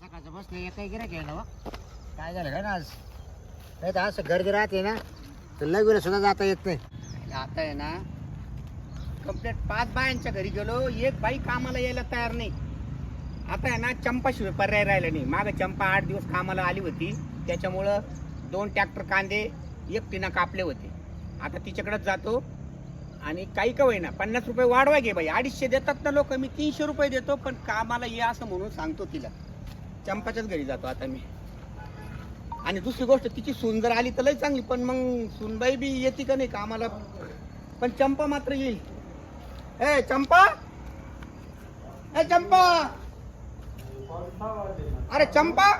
सकाळचं बसले एकही गिराक आहे ना हो. काय झालं काय ना आज? नाही तर असं गर्दी राहते ना तर लग्न सुद्धा जाता येत नाही. आता आहे ना कंप्लीट पाच बायांच्या घरी गेलो एक बाई कामाला यायला तयार नाही. आता आहे ना चंपाशिवाय पर्याय राहिला नाही. मागं चंपा आठ दिवस कामाला आली होती त्याच्यामुळं दोन ट्रॅक्टर कांदे एक एकटीनं कापले होते. आता तिच्याकडेच जातो. आणि काही का होईना पन्नास रुपये वाढवा घे बाई. अडीचशे देतात ना लोक मी तीनशे रुपये देतो पण कामाला ये असं म्हणून सांगतो तिला. चंपाच्याच घरी जातो आता मी. आणि दुसरी गोष्ट तिची सून जर आली तर लय चांगली पण मग सूनबाई बी येते का नाही कामाला? पण चंपा मात्र येईल. ए चंपा! ए चंपा! अरे चंपा!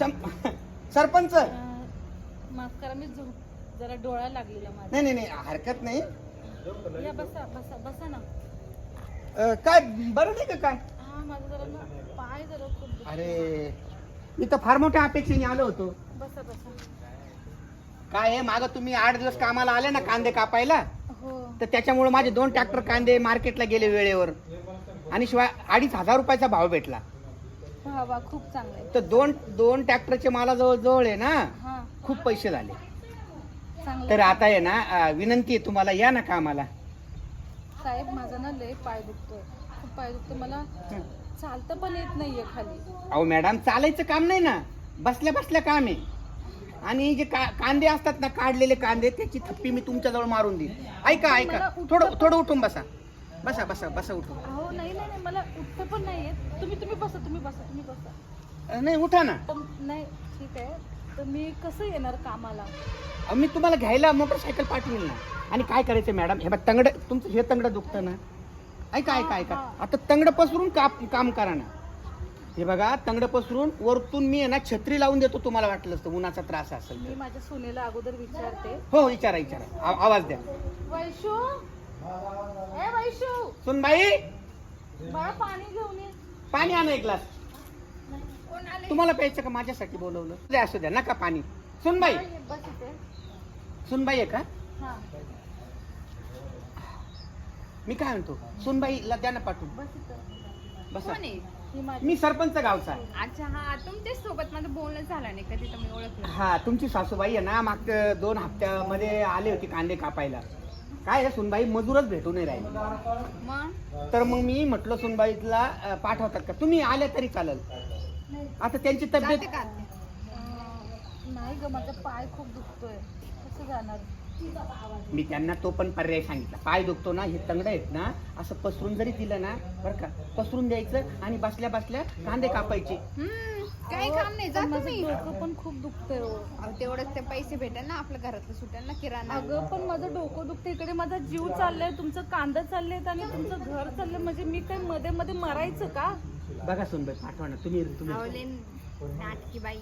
चंपा सरपंच! माफ करा मी जरा डोळा लागलेला माझा. नाही नाही नाही हरकत नाही. या बसा बसा बसा ना. अं, काय बरं नाही का काय? हा माझा जरा ना पाय जरा खूप दुखतो. अरे मी तर फार मोठ्या अपेक्षेने आलो होतो. बसा बसा. काय आहे मागं तुम्ही आठ दिवस कामाला आले ना कांदे कापायला? हो. तर त्याच्यामुळे माझे दोन ट्रॅक्टर कांदे मार्केटला गेले वेळेवर. आणि शिवाय अडीच हजार रुपयाचा भाव भेटला. वा वा खूप चांगलं आहे. तर दोन दोन ट्रॅक्टरचे मला जवळ जवळ आहे ना हा. खूप पैसे झाले. चांगलं तर आहे. आता आहे ना अं, विनंती आहे तुम्हाला या ना कामाला. साहेब माझा ना लय पाय दुखतोय. खूप पाय दुखतो मला चालतं पण येत नाहीये खाली. अहो मॅडम चालायचं काम नाही ना. बसल्या बसल्या काम आहे. आणि जे का कांदे असतात ना काढलेले कांदे त्याची थप्पी मी तुमच्याजवळ मारून देईन. ऐका ऐका. थोडं थोडं उठून बसा. बसा बसा बसा उठून. अहो नाही नाही नाही, मला उठतं पण नाही येत तुम्ही तुम्ही बसा तुम्ही बसा तुम्ही बसा. अं, नाही उठा ना. पण नाही ठीक आहे. तर मी कसं येणार कामाला? अहो, मी तुम्हाला घ्यायला मोटरसायकल पाठवेल ना. आणि काय करायचं मॅडम हे बघ तंगड तुमचं हे तंगड दुखतं ना. ऐका ऐका ऐका. हा. आता तंगड पसरून काप काम करा ना. हे बघा तंगड पसरून वरतून मी आहे ना छत्री लावून देतो तुम्हाला वाटलं असतं उन्हाचा त्रास असेल मी तर माझ्या सुनेला अगोदर विचारते. हो विचारा विचारा. आ- आवाज द्या. वैशू? ए वैशू! सुनबाई! बाळा पाणी घेऊन ये. पाणी आणा एक ग्लास. तुम्हाला प्यायचं का माझ्यासाठी बोलवलं? द्या असू द्या नका पाणी. सुनबाई. बस इथे. सुनबाई आहे का? हा. मी काय म्हणतो? सुनबाईला द्या ना पाठवून. बस इथं. बसा. कोण आहे? ही माझी. मी सरपंच गावचा आहे. अच्छा हा तुमच्यासोबत माझं बोलणं झालं नाही कधी तुम्ही ओळखलं हा तुमची सासूबाई आहे ना मागच्या दोन हप्त्यामध्ये आले होते कांदे कापायला. काय आहे, सुनबाई? मजूरच भेटू नाही राहिले. मग? तर मग मी म्हटलं सुनबाईला अं, पाठवतात का? तुम्ही आल्या तरी चालेल. आता त्यांची तब्येत जाते का नाही ग माझा पाय खूप दुखतोय. कसं जाणार? मी त्यांना तो पण पर्याय सांगितला. पाय दुखतो ना हे तंगड आहेत ना असं पसरून जरी दिलं ना बरं का पसरून द्यायचं आणि बसल्या बसल्या कांदे कापायचे. हम्म, काही काम नाही जा पण माझं तुम्ही. डोकं पण खूप दुखतंय हो. अहो, तेवढंच ते पैसे भेटेल ना आपल्या घरातलं सुटेल ना किराणा. अगं पण माझं डोकं दुखतं इकडे माझा जीव चाललाय तुमचं कांदा चाललेत आणि तुमचं घर चाललंय. म्हणजे मी काय मध्ये मध्ये मरायचं का? बघा सुनबाई पाठवा ना तुम्ही तुम्ही नाटकी बाई.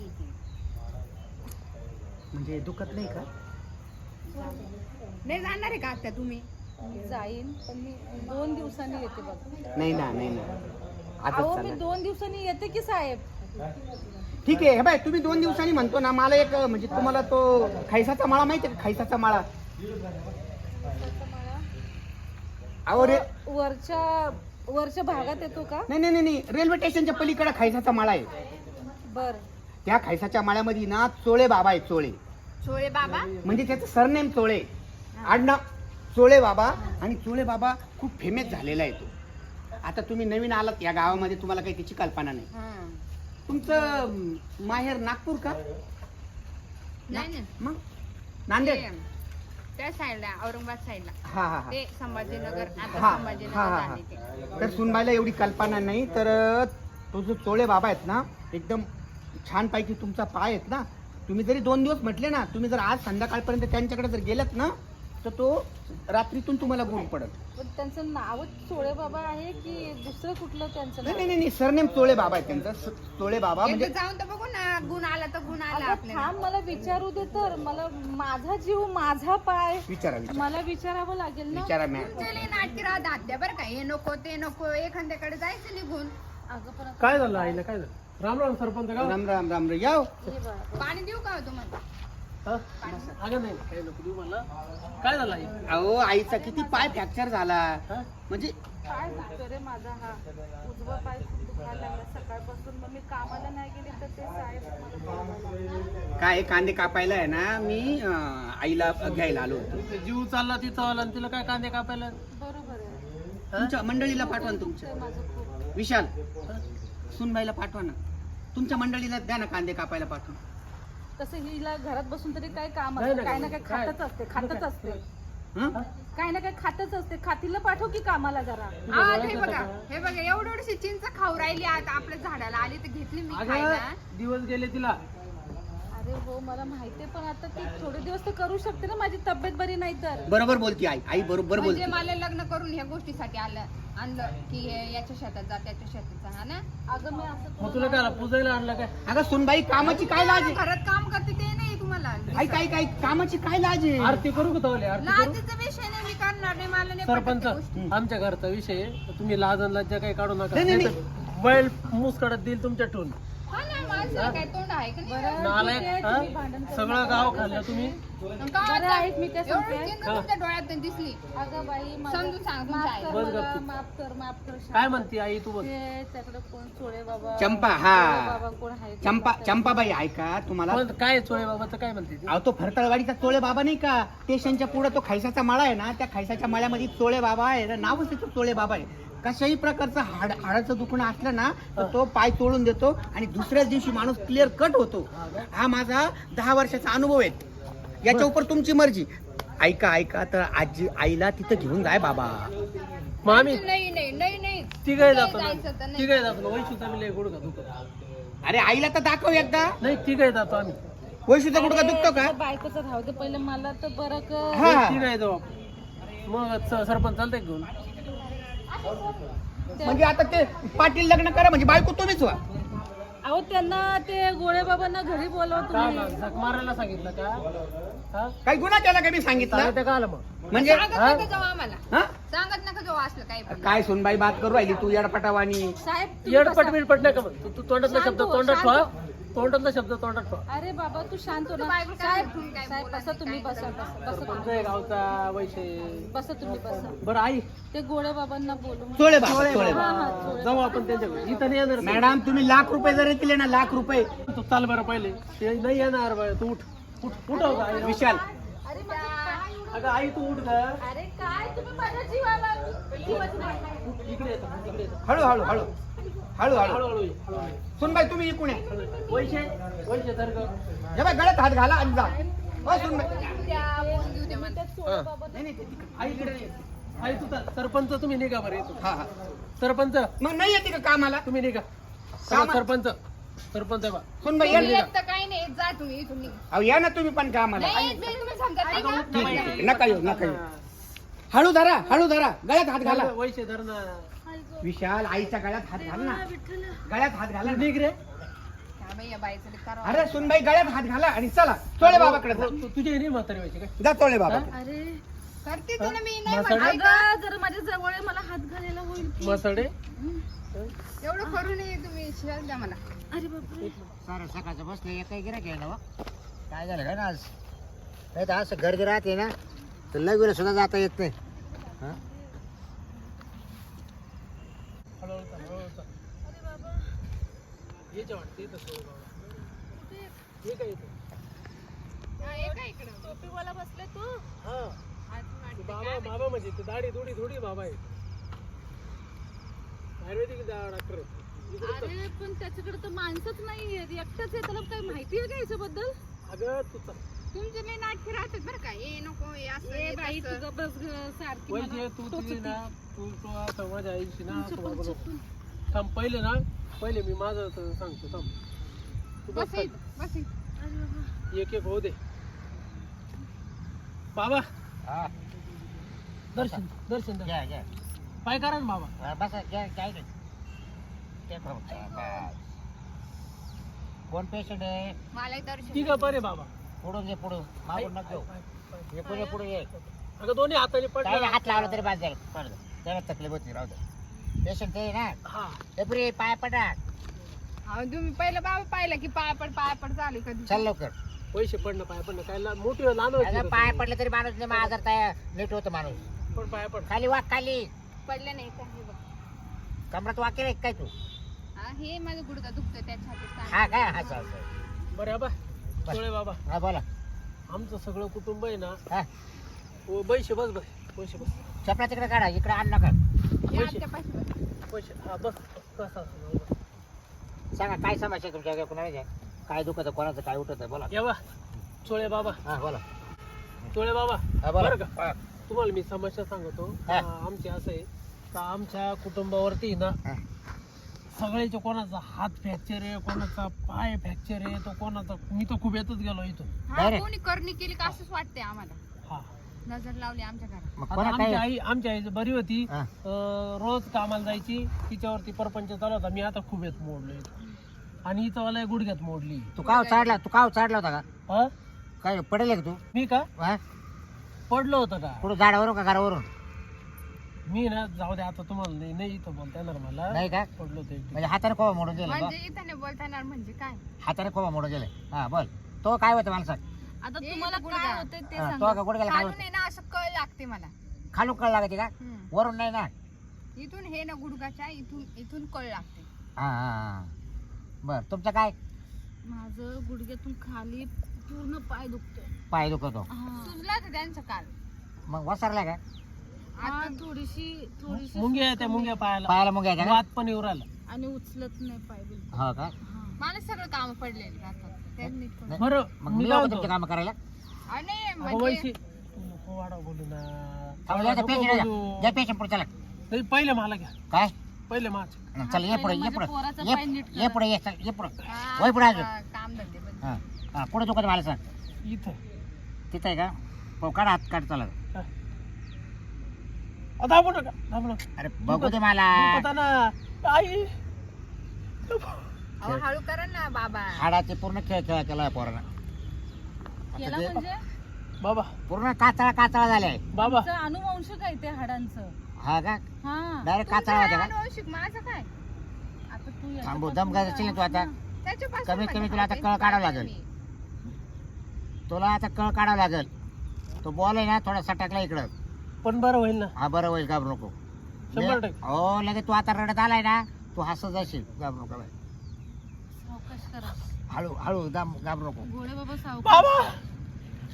म्हणजे दुखत नाही का? नाही जाणार आहे का आता तुम्ही? मी जाईन पण मी दोन दिवसांनी येते बघ. नाही ना नाही ना. अहो आजच मी दोन दिवसांनी येते की साहेब? ठीक आहे हे बाय तुम्ही दोन दिवसांनी म्हणतो ना मला एक म्हणजे तुम्हाला तो खैसाचा माळा माहिती आहे का? खैसाचा माळा. अहो रे वरच्या वरच्या भागात येतो का? नाही नाही नाही, नाही. रेल्वे स्टेशनच्या पलीकडे खैसाचा माळा आहे. बर. त्या खैसाच्या माळ्यामध्ये ना चोळे बाबा आहे चोळे. छोळे बाबा? म्हणजे त्याचं सरनेम चोळे. आडनाव चोळे बाबा आणि चोळे बाबा खूप फेमस झालेला आहे तो. आता तुम्ही नवीन आलात या गावामध्ये तुम्हाला काही त्याची कल्पना नाही. हं. तुमचं अं, माहेर नागपूर का? नाही ना मग? नांदेड? त्या साईडला औरंगाबाद साईडला. हा हा हा. ते संभाजीनगर आता हा संभाजीनगर हा हा. झाले ते हा. तर सुनबाईला एवढी कल्पना नाही तर अं, तो जो चोळे बाबा आहेत ना एकदम छानपैकी तुमचा पाय आहेत ना तुम्ही जरी दोन दिवस म्हटले ना तुम्ही जर आज संध्याकाळपर्यंत त्यांच्याकडे जर गेलात ना तर तो रात्रीतून तुम्हाला गुण पडत. पण त्यांचं नावच चोळे बाबा आहे की दुसरं कुठलं त्यांचं नाही नाव? नाही नाही सरनेम चोळे बाबा आहे त्यांचा. स- चोळे बाबा म्हणजे एकदा जाऊन तर बघू ना गुण आला तर गुण आला अगं आपल्याला. थांब मला विचारू दे तर. मला माझा जीव माझा पाय. विचारा विचारा. मला विचारावं लागेल ना? विचारा मॅम लई नाटकी बरं का? हे नको ते नको एखाद्याकडे जायचं निघून. अगं पण आता काय झालं आईला? काय झालं? राम राम सरपंच राम राम राम रे याव हे. पाणी देऊ का हो तुम्हाला? अगं नाही काही नको देऊ मला. काय झालं आई? अहो आईचा किती पाय फ्रॅक्चर झाला. हा? म्हणजे काय दुखतो रे माझा हा? उजवा पाय खूप दुखायला लागला. सकाळपासून मग मी कामाला नाही गेली तर ते साहेब मला बोलवले. काय कांदे कापायला आहे ना मी अं, आईला घ्यायला आलो होतो. ते जीव चालला तिथं आला आणि तिला काय कांदे कापायला? बरोबर आहे. तुमच्या मंडळीला पाठवा ना तुमच्या. ते माझं खूप विशाल सुनबाईला पाठवा ना. तुमच्या मंडळीला द्या ना कांदे कापायला पाठवून. तसं हिला घरात बसून तरी काय काम असतं? काय ना काय? खातच असते खातच असते. हं? काय ना काय खातच असते. खातीला पाठव की कामाला जरा. हा हे बघा हे बघा एवढी एवढीशी चिंच खाऊ राहिली आता आपल्या झाडाला. आली तर घेतली मी खायला. दिवस गेले तिला. अरे हो मला माहितीये पण आता ती थोडे दिवस तर करू शकते ना माझी तब्येत बरी नाही तर. बरोबर बोलती आई आई बरोबर म्हणजे बोलती. मला लग्न करून ह्या गोष्टीसाठी आलं आणलं की हे याच्या शेतात जा त्याच्या शेतात जा हा ना? अगं मी असं मग तुला काय पूजायला आणलं काय? अगं सुनबाई कामाची काय लाज आहे? घरात काम करते ते नाही तुम्हाला. आई काय काय कामाची काय लाज आहे? आरती करू का तवले? आरती करू? लाजेचा विषय नाही मी करणार नाही मला नाही सरपंच गोष्टी. आमच्या घरचा विषय आहे. तुम्ही लाज आणि लज्जा काही काढू नका. नाही, नाही, नाहीतर बैल मुसकडत देईल तुमच्या ठेवून हा ना काय तोंड आहे का नाही नालायक हा? सगळं. गाव खाल्लं तुम्ही बरं मी काय एवढी सांगते चिंच तुमच्या डोळ्यात दिसली अगं बाई माझं- समजून सांग तुमच्या माफ आईला. कर बस मला, गप्प. माफ कर माफ कर शांत. काय म्हणते आई तू बोल ते त्याकडे कोण चोळे बाबा चंपा, हा. चोळे बाबा कोण आहे ते चंपा विचार. चंपाबाई ऐका तुम्हाला पण काय चोळे बाबाचं काय म्हणते ती? अहो तो फरतळवाडीचा चोळे बाबा नाही का स्टेशनच्या पुढे तो खैसाचा माळा आहे ना त्या खैसाच्या माळ्यामध्ये चोळे बाबा आहे ना नावच त्याचं चोळे बाबा आहे कशाही प्रकारचं हाड हाडाचं दुखणं असलं ना तर तो पाय तोडून देतो आणि दुसऱ्याच दिवशी माणूस क्लिअर कट होतो. हा माझा दहा वर्षाचा अनुभव आहे. याच्या उपर तुमची मर्जी. ऐका ऐका तर आजी आईला तिथं घेऊन जाय बाबा. नाही नाही नाही नाही. नाही जातो. वैशूचा मी लय गुडघा दुखत. अरे आईला तर दाखव एकदा. नाही ती काय जातो आम्ही. वैशूचा गुडघा दुखतो का? बायकोचं राहू दे. पहिले मला तर बरं कर. हा. ती काय जाऊ मग सरपंच चालतंय का घेऊन? म्हणजे आता ते पाटील लग्न करा म्हणजे बायको तुम्हीच व्हा. अहो त्यांना ते गोळे बाबांना घरी बोलवा का तुम्ही. झक मारायला सांगितलं का हा? काही गुन्हा केला का मी सांगितलं? सांगितलं का आलं मग? म्हणजे सांगत? नका जाऊ आम्हाला. हा? सांगत नका जाऊ असलं काही पण. काय सुनबाई बात करू राहिली तू येडपटावानी? साहेब तुम्ही येडपट बसा. बिडपट नाही का मग? तू- तू तोंडातला शांत शब्द हो, तोंडात शांत ठेवा. तोंडातला शब्द तोंडात ठेवा अरे बाबा तू शांत हो ना. साहेब साहेब बोला बसा तुम्ही बसा बसा बसा सरपंच तुम्ही. आहे गावचा वैशे. बसा तुम्ही बसा. बरं आई. ते गोळे बाबांना चोळे चोळे हा हा चोळे जाऊ आपण त्यांच्याकडे. इथं नाही येणार. मॅडम तुम्ही लाख रुपये जरी दिले ना लाख रुपये. तू चाल बरं पहिले. ते नाही येणार बरं. तू उठ. उठ उठ हो आई. विशाल. अरे माझे पाय उडून- अगं आई तू उठ ग. अरे काय तुम्ही माझ्या जीवाला जीवाची मागणी. उठ, इकडे येतो इकडे येतो हळू हळू हळू. हळू हळू हळूहळू. सुनबाई तुम्ही इकडून या. वैशे वैशे तर हे बाय गळ्यात हात घाला आणि जा. हो सुनबाई. नाही नाही ते तिकडे. आई इकडे ये. आई तू चाल सरपंच तुम्ही निघा बरं येतो हा हा. सरपंच. मग नाही येते का कामाला? तुम्ही निघा. चला, सरपंच. सरपंच आहे बा. सुनबाई या तुम्ही ना. येत तर काही नाही जा तुम्ही इथून निघा. अहो या ना तुम्ही पण कामाला. नाही येत नाही, तुम्ही समजत नाही का? ठीक आहे, ठीक आहे. नका येऊ नका येऊ. हळू धरा हळू धरा. गळ्यात हात घाला. वैशे धर ना. विशाल आईच्या गळ्यात हात घाल ना. गळ्यात हात घाला. तू. निघ रे. हा बाई. अरे सुनबाई गळ्यात हात घाला आणि चला. चोळे बाबाकडे जा. तू- तुझी नाही म्हातारी व्हायची काय? जा चोळे बाबा. अरे करते तर ना मी नाही? म्हणत? अगं जरा माझ्या जवळ आहे, मला हात घालायला होईल की. मसाडे एवढं करू नये तुम्ही शिवाय द्या मला. अरे बापरे. सारं सकाळचं बसले काही गिरा घ्यायला वा काय झालं काय ना आज? नाही तर असं गर्दी राहते ना तर लग्न सुद्धा जाता येत नाही. हा? हळूहळू चाल, हळूहळू चाल. ये बाबा. ये काय इथं? हा, ये का इकडं? टोपीवाला बसले तू हा. अजून वाटते बाबा काय? बाबा म्हणजे ते दाढी थोडी थोडी बाबा आहे आयुर्वेदिक डॉक्टर आहे अरे पण त्याच्याकडे तर माणसंच नाहीये एकटाच आहे त्याला काय माहिती आहे का याच्याबद्दल अगं तू चाल. तुमचे लई नाटके राहतात बरं का हे नको हे असं हे बाई. तुझं बस सारखी वैद्य मला तू. तुझी ना तू तो माझ्या आईशी ना थांब पहिले ना पहिले मी माझं सांगतो थांब. तू बस बस इथं, बस इथं. अरे बाबा. खाली. एक एक होऊ दे. बाबा. हा, दर्शन दर्शन दर्शन. घ्या घ्या. पाय करा ना बाबा. हा, बसा घ्या काय नाही. ते फक्त, बस. कोण पेशंट आहे? दर्शन ठीक आहे बरे बाबा. पुढून घे पुढून. मागून नको. घेऊ. हे पुढे पुढे ये. अगं दोन्ही हाताने काय पडलं. नाही, हात लावला तरी झालं. पडलं. त्याला तकलीफ होती राहू दे. पेशंट ते ना? हा. हे पुढे पाय पडा अहो, तुम्ही पहिलं बाबा पाहिलं की पाय पड पाय पड चालू कधी? चल लवकर. पैसे पडणं पाय पडणं. काय ला- मोठी लहान अगं पाय? पडलं तरी माणूस नाही मग आजार तयार नीट होतं माणूस. पण पाय पड. खाली वाक खाली. पडलं नाही का हे बघ? कमरात वाकेल आहे काय तू? हा, हे माझं गुडघा दुखतं त्याच्यासाठी हा काय हा चाल चाल. बरं बा. बस. सोळे बाबा. हा बोला. आमचं सगळं कुटुंब आहे ना हा. ओ पैसे बस बस. पैसे बस. चपला तिकडे काढा इकडे आण नका. पैसे. आत्यापाशी बघ. पैसे. हा बस. कसा सांगा काय समस्या आहे तुमच्या कुणाला काय दुखत कोणाचं काय उठत बोला. या बा. चोळे बाबा. हा बोला. चोळे बाबा. हा बोला. बरं का? तुम्हाला मी समस्या सांगतो. हा. आमची असं आहे का आमच्या कुटुंबावरती ना हा. सगळ्याचे कोणाचा हात फ्रॅक्चर आहे कोणाचा पाय फ्रॅक्चर आहे तो कोणाचा मी तर खूप येतच गेलो इथून. हा. कोणी करणी केली का असंच वाटतंय आम्हाला. हा. नजर लावली आमच्या घरात. मग आता कोणा आमची काय? आई आमची आई बरी होती हा. अं, रोज कामाला जायची तिच्यावरती परपंच चालू होता. मी आता खूप येत मोडलोय. आणि इथं मला गुडघ्यात मोडली. तू काव चाडला तू काव चाडला होता का? हा? काय पडेल का तू? मी का? हा? पडलो होतं का? कुठं झाडावरून का घरावरून? मी ना जाऊ दे आता तुम्हाला नाही नाही इथं बोलता येणार मला. नाही का? पडलो होतो एक म्हणजे हाताने कोबा मोडून गेला. म्हणजे इथं नाही बोलता येणार म्हणजे काय? हाताने कोबा मोडून गेले हा बोल. तो काय होतं मला सांग. आता तुम्हाला. काय होतंय ते हा, सांगा. तो का गुडघ्याला काय खालून. आहे ना असं कळ लागते मला. खालून कळ लागते का? हम्म. वरून नाही ना? इथून हे ना गुडघाच्या इथून इथून कळ लागते. हा हा हा. बर तुमचं काय? माझं गुडघ्यातून खाली पूर्ण पाय दुखतोय. पाय दुखतो. हा. सुजला तर त्यांचं काल. मग वसरला का? हा, थोडीशी थोडीशी मुंग्या त्या मुंग्या पायाला. पायाला मग घ्यायचा का? वात पण येऊ राहिला. आणि उचलत नाही पाय बिलकुल. हो का? हा. मला सगळं काम पडलेले राहतात. तेच नीट करून. नाही. बरं मग मी मी काय तुमचे म्हणतो काम करायला. आणि अगं म्हणजे वैशी तू नको बोलू ना. पेशंट बोलू. पेशंट पुढे चला. नाही पहिले मला घ्या. काय? पहिले माझ. चल ये पुढे ये माझ्या पुढे. ये पाय नीट ये करा. पुढे ये चल ये पुढे. हा, वय पुढे अजून. हा, काम धंदे बंद. हा हा पुढे दुखत मला सांग. इथं. तिथं आहे का? हो काढा हात काढ चला हा. अ, दाबू नका दाबू नका. अरे बघू दे मला. दुखत ना. आई. अहो, हळू करा ना बाबा. हाडाचे पूर्ण खेळ खेळ केला पोरानं. केला आता ते म्हणजे? बाबा. पूर्ण कातळा कातळा झालाय. बाबा. अनुवंशिक आहे ते हाडांचं. हा का? हा. डायरेक्ट कातळा होता का? अनुवंशिक माझं काय? आता तू थांबू, दम घ्यायचा असेल ना तू आता? त्याच्यापासून कमीत कमी म्हणजे तुला आता कळ काढावं लागेल. मी. तुला आता कळ काढावं लागेल. तो बॉल आहे ना थोडा सटकला इकडं. पण बरं होईल ना. हा बरं होईल घाबरू नको. शंभर टक्के. हो लगेच तू आता रडत आलाय ना तू हसत जाशील घाबरू नको बाई. हळू हळू दाम- घाबरू नको घोडे बाबा सावकाश बाबा!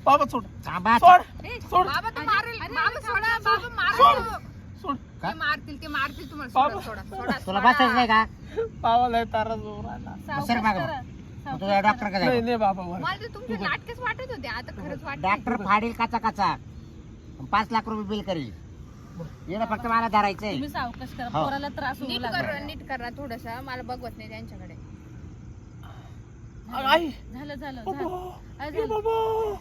बाबा सोड. थांबा सोड. ए, सोड. बाबा तू मारेल. बाबा सोडा बाबा सोड. मारेल सोड. का? ते मारतील ते मारतील तुम्हाला. बाबा. सोडा सोडा सोडा तुला सोडा. बसायचं नाही का? बाबाला तारा जोर आला. सावकाश सर मागं. करा. मग. सावकाश तुझ्या डॉक्टर करा. का नाही जायचं. नाही बाबा बरं. मला तर तुमचे नाटकच वाटत होते. आता खरंच वाटत डॉक्टर फाडील काचा काचा. पाच लाख रुपये बिल करील. येणं फक्त मला धरायचंय. तुम्ही सावकाश करा. हो. पोराला त्रास होऊ नीट लागला. कर नीट करा थोडस. मला बघवत नाही त्यांच्याकडे. आई. झालं झालं बाबा. झालं. अरे, बाबा.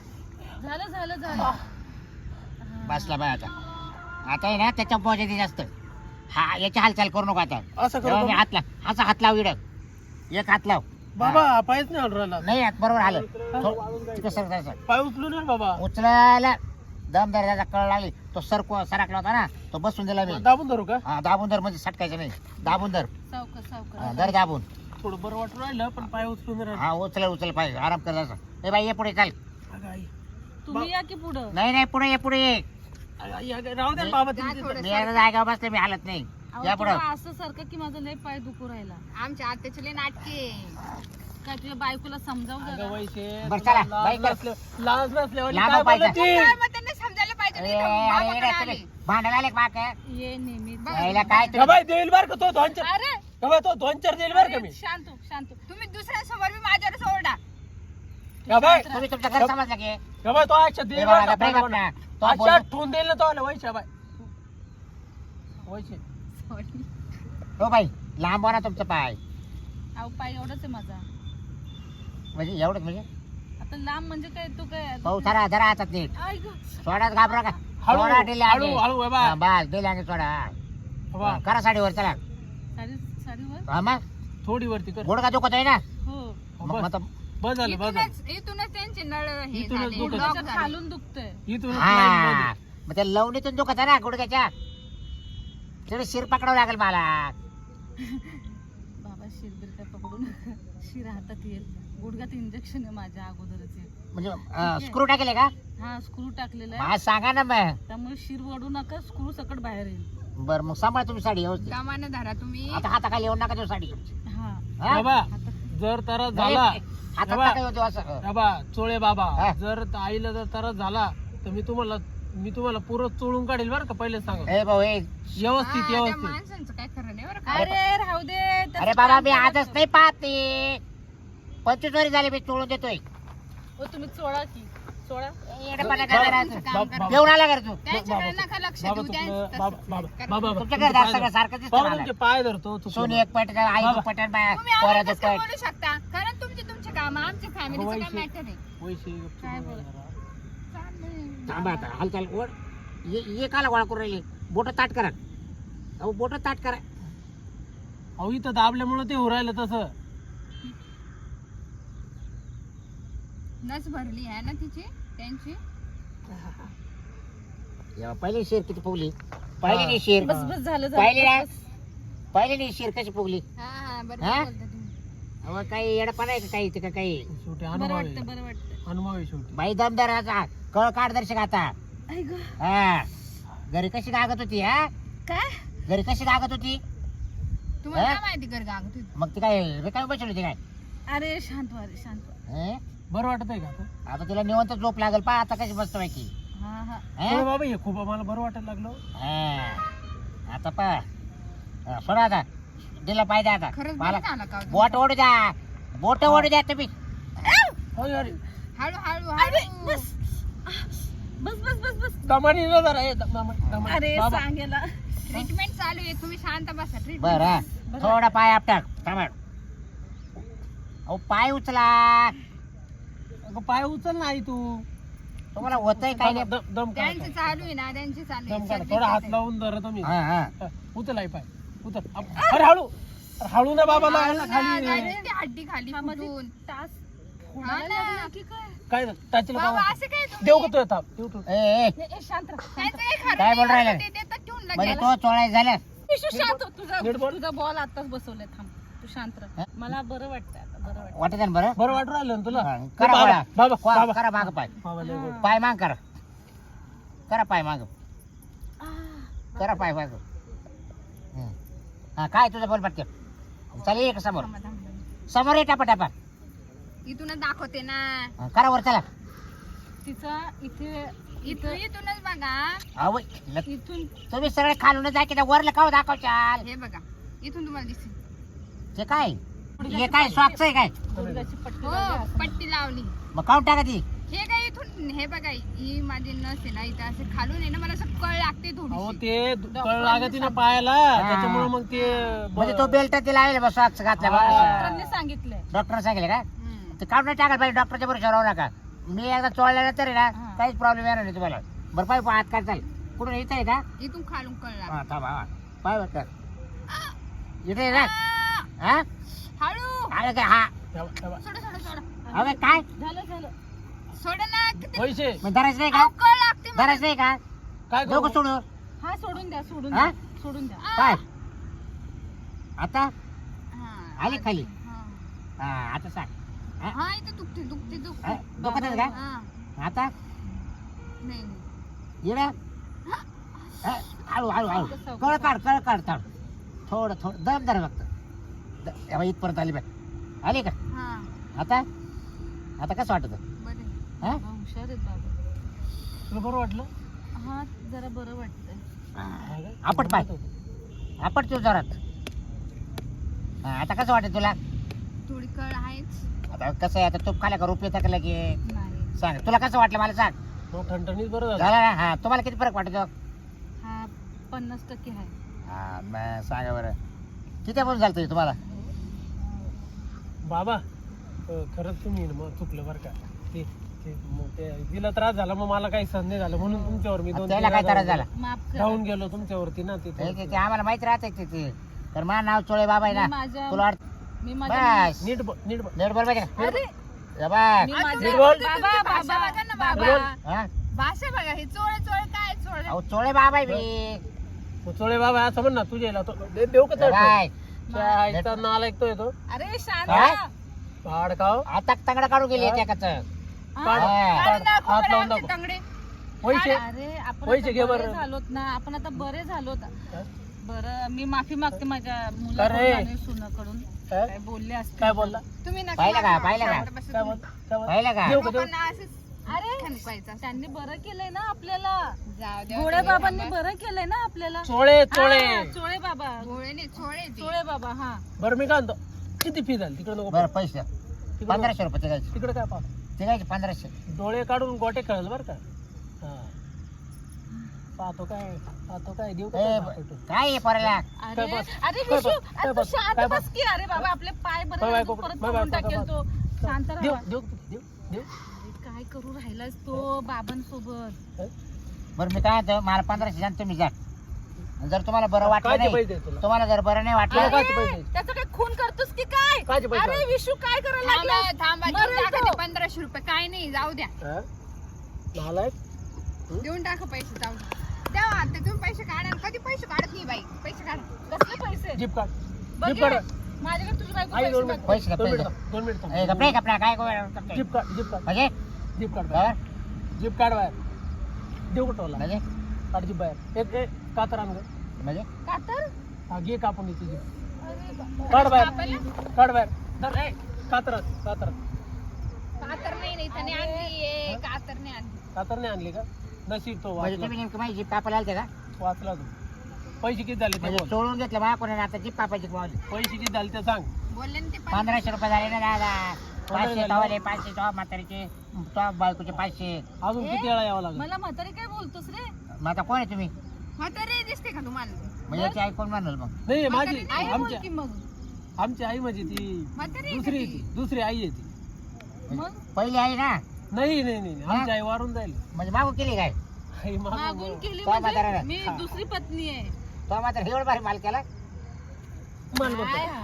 झालं झालं झालं. बसला बाय आता. आता आहे ना त्याच्या पोहोचायचे जास्त. हा याची हालचाल करू नको आता. असं जेव्हा मी? हात लाव असा हात लाव इड. एक हात लाव. बाबा पायच नाही हलू राहिला. नाही हात बरोबर आलं. तिथं सर तसं पाय उचलू नये बाबा. उचलायला. दम त्याचा कळ लागली. तो सरको सरकला होता ना तो बसून दिला मी. दाबून धरू का? हा दाबून धर म्हणजे सटकायचं नाही. दाबून धर. हा, धर दाबून. थोडं बरं वाटून राहिलं पण पाय उचलून राहिला. हा उचल उचल पाहिजे आराम कर असं ए बाई ये पुढे चाल. अगं आई तुम्ही या की पुढं? नाही नाही पुढे ये पुढे ये. अगं आई, अगं, राहू दे ना बाबा तिथे. मी आता जागा बसले मी हालत नाही. या पुढं. असं सारखं की माझं लय पाय दुखू राहिला. आमच्या आत्याचे लय नाटके. काय तुझ्या बायकोला समजाव अगं जरा? वैशे बरं, तुला चला, बाई, लाज नसल्या- लाज नसल्यावानी लांब काय पाहिजे. बोलत? ती? काय मग त्यांना समजायला पाहिजे ए, नाही का? अरे, बाबाकडे अरे, आले. तुम्ही भांडायला आले का माग? ये नेहमी. यायला काय बाई देईल बरं का तो अरे का बाई तो दोन चार देईल बरं का मी? शांत हो, शांत. हो. तुम्ही दुसऱ्यांसमोर बी माझ्यावरच ओरडा का बाई तुम्ही तुमच्या घर समजलं की? का बाई तो आजच्या देईल ए, बरं बाळा, का break up पाण्यावर. ना. तो आजच्या बोल- ठेवून देईल ना तो आला वैशा बाई वैशे हो बाई लांब ना तुमचं पाय. अहो पाय एवढाच आहे माझा. म्हणजे एवढंच म्हणजे? आता लांब म्हणजे काय तू काय हातात नीट. आई गं. सोडाच घाबरा का हळू सोडा दिले हळू हळू बाबा हा, बस दिले आणि सोडा. करा साडीवर चला. साडी हा मग? थोडी वरती कर. गुडघा दुखत आहे ना? हो. मग बस. मग बस झालं बस झालं. इथूनच इथूनच त्यांचे नळ हे इथूनच झाले. दुखत. block गुडघ्याच्या झाले. खालून दुखतंय. इथून हा. मग त्या लवणीतून दुखत आहे ना गुडघ्याच्या तेवढे शिर पकडावं लागेल मला. बाबा शिरबीर काय पकडून शिर हातात येईल. गुडघ्यात इंजेक्शन आहे माझ्या अगोदरच एक. म्हणजे स्क्रू टाकेले का? हा स्क्रू टाकलेला आहे. मला सांगा ना मग. त्यामुळे शिर वडू नका स्क्रू सकट बाहेर येईल. बरं मग सांभाळ तुम्ही साडी व्यवस्थित. धरा तुम्ही. आता हाताखाली येऊन नका देऊ साडी. हा. हा? बाबा जर त्रास नाही, झाला. हातात बाबा. नका येऊ देऊ असं. बाबा चोळे बाबा हा. जर आईला जर त्रास झाला तर मी तुम्हाला मी तुम्हाला पुरं चोळून काढेल बरं का पहिले सांगा. ए भाऊ ए. व्यवस्थित हा, त्या व्यवस्थित. माणसांचं काय खरं नाही बरं का? अरे राहू दे त्याचं अरे बाबा काम मी करा आजच नाही पाहते पंचवीस वारी झाले मी चोळून देतोय. हो तुम्ही चोळा की. चोळा येडेपणा करता राहतो. काम करा. घेऊन आला का रे तू त्यांच्याकडे नका लक्ष बाबा देऊ तुमचं त्यांचं बाबा तसंच बाबा करा. बाबा तुमच्या तुमचे घरदार पाय धरतो. सारखं दिसतं बाबा मला. तुमचे पाय धरतो चुकलं. सोनी एक पट आई बाबा. पटन बाया तुम्ही आम्हाला पोराचं कसं पट बोलू शकता कारण तुमचे तुमचे काम आमच्या फॅमिलीचं काय वैसे- मॅटर आहे वैसे गपचूप काय बोला बोला? जरा. चाललंय. थांबा आता हालचाल ओढ ये ये काला गोळा करून राहिले बोट ताट करा अहो बोट ताट करा अहो इथं दाबल्यामुळे ते उरायलं तसं नस भरली आहे ना तिची त्यांची? जेव्हा पहिले शेर किती फुगली? पहिले नाही शेर. बस बस झालं पाहिली ना? पहिले नाही शेर कशी फुगली? हा हा हा? बरोबर बोलता तुम्ही. अहो काही येडपणा आहे का काही ते का काही? शेवटी बरं अनुभव वाटतं आहे बरं वाटतं. अनुभव आहे शेवटी. बाई दमदार आता कळ काढ दर्शक आता. गं. हा. घरी कशी गागत होती हा? काय? घरी कशी गागत होती? तुम्हाला हा? काय माहिती घर गाव तुझं मग ती काय रिकामी बसली होती काय? अरे शांत व्हा रे शांत व्हा. हं? बरं वाटत आहे का आता? आता तिला निवंत झोप लागल पा आता कशी बसतो माहिती हा हा. हो? बाबा हे खूप मला बरं वाटायला लागलं. आता पा सोडा आता. दिला पाहिजे आता. खरंच मला बरं झालं का हो बोट ओढू द्या. बोट ओढू द्या तुम्ही. अरे अरे हळू हळू अरे हळू. बस. बस बस बस बस. दमानी ना जरा हे दमा- दमा- अरे बाबा. सांगेला. ट्रीटमेंट चालू आहे तुम्ही शांत बसा ट्रीटमेंट बर. थोडा पाय आपटाक थांबा. अहो पाय उचला. अगं पाय उचल ना आई तू. तुम्हाला होतंय काय नाही. दम दम काढ. त्यांचं चालू आहे ना त्यांचे चालू दम आहे काढ. सर्दी थोडा हात. लावून धर तुम्ही. हा हा. उचल आई पाय. उचल. अप- अरे हळू. अरे हळू ना खाली. हड्डी खाली फुटून. तास. लागला की काय? काय टाचलं बाबा का असं काय तुम्ही? देऊ का तुझ्या ताप देऊ तू ए ए. ए, ए, शांत राहा, शांत त्यांचं राहा. काही खरं काय नाही बोल ते देतात ठेवून म्हणजे लगेच. तो चोळाय झालं. विशू, शांत हो, तुझा नीट बोल. तुझा बॉल आताच बसवलाय थांब. तू शांत राहा. मला बरं वाटतंय आता बरं वाटतं वाटत आहे ना बरं? बरं वाटू राहिलं ना तुला? हा, करा बाबा करा माग पाय. बाबा लय गोड. पाय माग करा. करा पाय माग. आ, करा पाय माग. हं. हा काय तुझं बोल पटकन. चल ये का समोर. समोर ये टापा टापा. इथूनच दाखवते ना. हं, करा वर चला. तिचा इथे इथून इथूनच बघा. अहो इथून. तुम्ही सगळे खालून जा की वरला काव दाखवचाल हे बघा. इथून तुम्हाला दिसेल. ते काय? हे काय स्वागच आहे काय? हो. पट्टी लावली. मग काऊन टाका ती. हे काय इथून हे बघा ही माझी नस आहे ना इथं असं खालून आहे ना मला असं कळ लागते अहो थोडीशी ते कळ लागत ना पायाला त्याच्यामुळे मग ते म्हणजे तो बेल्ट ते लावेल बस स्वागच घातल्या बा. डॉक्टरांनी सांगितलंय. डॉक्टर सांगितले का? हम्म. ते काढून टाकाल पाहिजे डॉक्टरच्या बरोबर राहू नका. मी एकदा चोळल्यानंतर आहे ना हा. काहीच प्रॉब्लेम येणार नाही तुम्हाला. बरं पाय हात काय चाल कुठून? इथं आहे का? इथून खालून कळ लागते. हा थांबा हा. पाय कर. इथे आहे ना? हा? हळू. अरे काय हा. सोड सोड सोड. काय? झालं झालं. सोड ना किती पैसे. मग धरायचं नाही का? लागते मला. धरायचं नाही का? काय डोकं सोडू. हा सोडून द्या सोडून हा? द्या सोडून द्या. काय? आता? हा. आली खाली? हा. हा आता सांग. हा? इथे दुखते दुखते हा? दुखते. डोकं आहे का? हा. आता? नाही नाही. इकडे? हा, हळू हळू हळू. कळ काढ कळ काढ काढ थोडं थोडं दम धर फक्त. द- हे बघ, इथपर्यंत आली बाय आली का? हा. आता? आता कसं वाटत? बरे. हा? हा, हुशार आहेत बाबा. तुला बरं वाटलं? हा जरा बरं वाटतंय. आपट पाय. आपट तू जोरात. हा, आता कसं वाटत तुला? थोडी कळ आहेच. आता कसं आहे आता तूप खाल्या का रुपये टाकलं की नाही. सांग तुला कसं वाटलं मला सांग? मग ठणठणीत बरं झालं. झालं ना? हा तुम्हाला किती फरक वाटतो? हा पन्नास टक्के आहे. हा मग सांगा बरं. किती पण झालं तुम्हाला? बाबा अं, खरंच तुम्ही ना मग चुकलं बरं का. ते ते मग ते तिला त्रास झाला मग मला काही सहन नाही झालं. म्हणून तुमच्यावर मी दोन त्याला तीन काय त्रास झाला? माफ करा. धावून गेलो तुमच्यावरती ना ते- तिथे ते ते आम्हाला माहीत राहते ते ते. तर माझं नाव चोळे बाबा आहे मी ना माझ्या तुला वाट मी माझ्या बस. नीट बोल नीट बोल नेट बरोबर आहे का अरे! हे बघ. मी आ, माझ्या तुम्ही बोल. बाबा तुमची भाषा बाबा बघा ना बाबा. बाबा हा? भाषा बघा हे चोळ चोळ काय चोळ? अहो चोळे बाबा आहे मी. मग चोळे बाबा असं म्हण ना तुझ्या याला तो दे- देऊ का काय चढ नाला ऐकतोय तो अरे शांत काय? पाड खाव आता तंगडा काढून गेली एकाच हा. हात लावून दाखव पैसे अरे आपण पैसे आता घे बरे बरं. झालोत ना आपण आता बरे झालोत? बरं मी माफी मागते माझ्या अरे. मुलाकडून आणि सुनाकडून? काय बोलले असते काय बोलला तुम्ही नका पाहिलं का? पाहिलं का? शांत बसा काय तुम्ही. बोल काय बोल पाहिलं का देऊ का देऊ लोकांना असंच अरे. त्यांनी बरं केलंय ना आपल्याला. गोळे बाबांनी बरं केलंय ना आपल्याला. चोळे चोळे. हा, चोळे बाबा. ते. चोळे बाबा हा. बरं मी काय म्हणतो? किती फी झाली तिकडे नको बरं पैसे तिकडे पंधराशे रुपये तिकडे काय पाहतो तिघायचे पंधराशे. डोळे काढून गोटे खेळल बरं का? हा. पाहतो काय पाहतो काय देऊ का ए? काय पोराला? अरे काय बस? अरे काय विशू बस? अरे काय तू बस? शांत काय बस की अरे बाबा आपले पाय बरं बाय झाले, बाय तू परत बाय करून बाय टाकेल तो. शांत देऊ राहा. देऊ देऊ देऊ. करू राहिलास तो बाबांसोबत. बरं मी काय म्हणतो मला पंधराशे द्या आणि तुम्ही जा. आणि जर तुम्हाला बरं वाटलं कायचे नाही पैसे आहे तुला? तुम्हाला जर बरं नाही वाटलं पैसे? त्याचं काय खून करतोस की काय? कायचे पैसे अरे? विशू काय करायला थांबा लागलास? थांबा मरेल देऊन टाका तो. ते. पंधराशे रुपये. काय नाही जाऊ द्या. हा? नालायक देऊन टाका पैसे जाऊ द्या. द्या आता तुम्ही पैसे काढा कधी पैसे काढत नाही बाई? पैसे काढा. कसले पैसे? जीप काढ. बघ जीप काढ. माझ्याकडे तुझी बायको आई पैसे दोन मागते. मिनिट पैसे द्या, दोन पैसे? मिनिट. थांब, दोन मिनिट. ए, थांब. कपडे कपडे काय काय जीप काढ जीप काढ. म्हणजे? जीप काढ? बाहेर. जीप काढ बाहेर. देऊ का टोला? म्हणजे? काढ जीप बाहेर. एक एक कातर आण गं. म्हणजे? का तर हा घे कापून याची जीप अरे काढ बाहेर. काढ बाहेर. धर, ए, कातर कातर. कातर नाही नाही त्याने आणली आहे. कातर नाही आणली. कातर नाही आणली का? नशीब तो म्हणजे वाचला. तुम्ही नेमकं माझी जीप कापायला आलते का? वाचला तू. पैसे किती झाले ते म्हणजे बोल. चोळून घेतलं मला आता जीप कापायची मावली पैसे किती झाले ते सांग. बोलले ना ते पंधराशे. रुपये झाले ना दादा. पाचशे? तवाले पाचशे तवा म्हातारीचे तवा बायकोचे पाचशे अजून किती वेळा यावं लागेल मला म्हातारी काय बोलतोस रे मग आता कोण आहे तुम्ही म्हातारी दिसते का तुम्हाला म्हणजे याची आई कोण म्हणल मग नाही माझी आई बोल आमच्या की मग आमची आई म्हणजे ती म्हातारी आहे का दुसरी ती? ती दुसरी आई आहे ती मग पहिली आई ना नाही नाही नाही नाही. आमची आई वारून जाईल म्हणजे मागू केली काय आई मागून मागून. केली काय म्हणजे म्हातारा? मी हा. दुसरी पत्नी आहे तो मात्र एवढं भारी माल केला माल म्हणतो काय हा?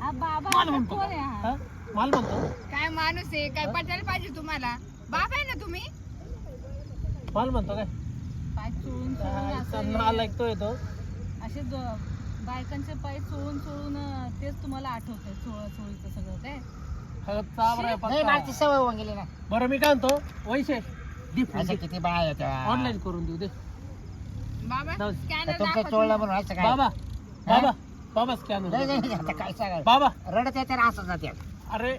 हा, बाबा आता कोण आहे हा? हा? माल म्हणतो. काय माणूस आहे काय पटायला पाहिजे तुम्हाला? बाप आहे ना तुम्ही? माल म्हणतो काय? पाय चोळून चोळून आईचा असे- नाल ऐकतोय तो. असे बायकांचे पाय चोळून चोळून अं, तेच तुम्हाला आठवतंय चोळा चोळीचं सगळं हा, आहे नाही मला ती पक्का. सवय होऊन गेली ना. बरं मी काय म्हणतो वैशे असं किती बाय येत्या ऑनलाईन करून देऊ दे. बाबा जाऊ दे. स्कॅनर तुमचं दाखवा चोळलं. म्हणून असं काय? बाबा बाबा बाबा स्कॅनर नाही नाही नाही, आता काय बाबा. रडत येते ना असं जाते. अरे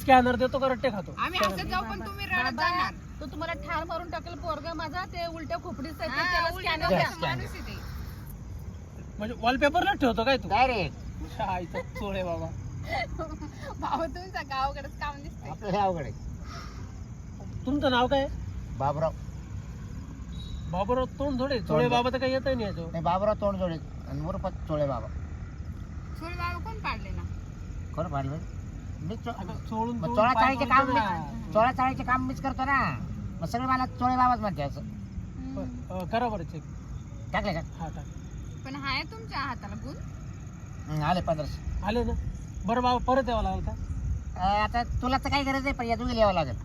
स्कॅनर देतो का? रट्टे खातो. आम्ही असं जाऊ पण तुम्ही रडत बाबा, जाणार. तो तुम्हाला ठार मारून टाकेल पोरगा माझा ते उलट्या खोपडीच आहे ते हा, त्याला द्या. माणूस आहे ते. म्हणजे वॉलपेपरला ठेवतो काय तू? काय रे आईचा चोळे बाबा. भाऊ तुमचा गावाकडेच काम दिसतंय. आपलं हे अवघड आहे. तुमचं नाव काय? बाबुराव. बाबूराव तोंड थोडे चोळे. बाबा तर काही येत नाही याच्यावर. नाही बाबुराव तोंड जोडे आणि मुरपत चोळे बाबा. सोल बाबा कोण पाडले ना? खरं पाहिलं मी चो- चोळून मग चोळा चाळीचे काम. मी चोळा चाळीचे काम मीच करतो ना. मग सगळे मला चोळे बाबाच म्हणते असं. अं, करा बरं चेक टाकले का? हा टाक. पण हाय तुमच्या हाताला गुण? हं, आले पंधराशे. आले ना? बरं बाबा परत यावं लागेल का? अं, आता तुला तर काही गरज नाही पण या दोघी यावं लागेल.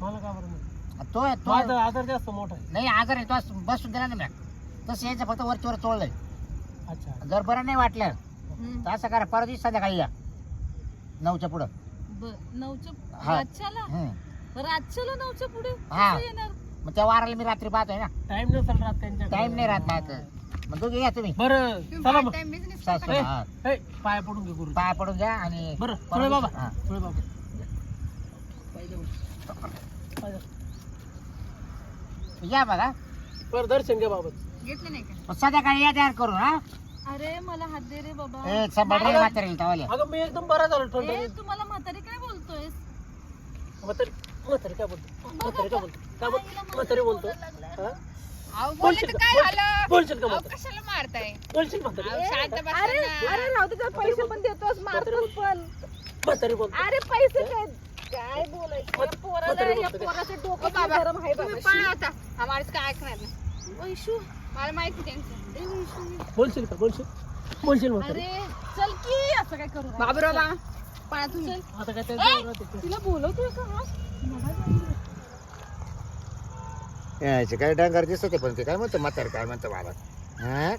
मला का बरं नाही? तो तो माझा आजार जास्त मोठा आहे. नाही आजार आहे तो बसून दिला ना मी तसं यायचं फक्त वरच्यावर चोळलंय. अच्छा. जर बरं नाही वाटलं हम्म. तर असं करा परत दिवशी संध्याकाळी या. नऊच्या पुढं. ब- नऊच्या हा. रातच्याला. रातच्याला नऊच्या पुढे? हा. कसं येणार? मग त्या वाराला मी रात्री पाहतोय ना. टाइम नसेल राहत त्यांच्या टाइम नाही राहत माझं मग दोघे या तुम्ही. बरं चला मग. सासू. हा. ए, पाया पडून घे गुरु पाय पडून द्या आणि बरं बाबा. हा. बाबा. या बघा. बरं दर्शन घ्या बाबा. घेतलं नाही का? मग संध्याकाळी या तयार करून हा. अरे मला हात दे रे बाबा. संभाळ रे अगं मी एकदम बरा झालो ए. तुम्हाला म्हातारी काय बोलतोय म्हातारी म्हातारी काय बोलतो? म्हातारी काय बोलतो? काय बोलतो म्हातारी बोलतो? हा? अहो बोलले तर काय झालं? बोलशील का अहो म्हातारी? कशाला मारताय? बोलशील म्हातारी? अहो, शांत बसा अरे ना. अरे राहू दे त्याला पैसे पण देतोस मारतोस पण. म्हातारी बोलतो अरे पैसे काय काय बोलायचं? या पोराला या. पोराचं डोकं बाबा. गरम आहे तुम्ही बाबा पळा आता. माणूस काय ऐकणार नाही. वैशू. मला माहिती त्यांचं. बोलशील का? बोलशील? बोलशील अरे चल की असं काय करू राहिला? बाबूराव बा पळा तुम्ही. आता काय. तिला बोलवतोय का? हा? मला. यायचे काय डांगर दिसत पण ते काय म्हणतो? म्हातारी काय म्हणतो बाबा? हा?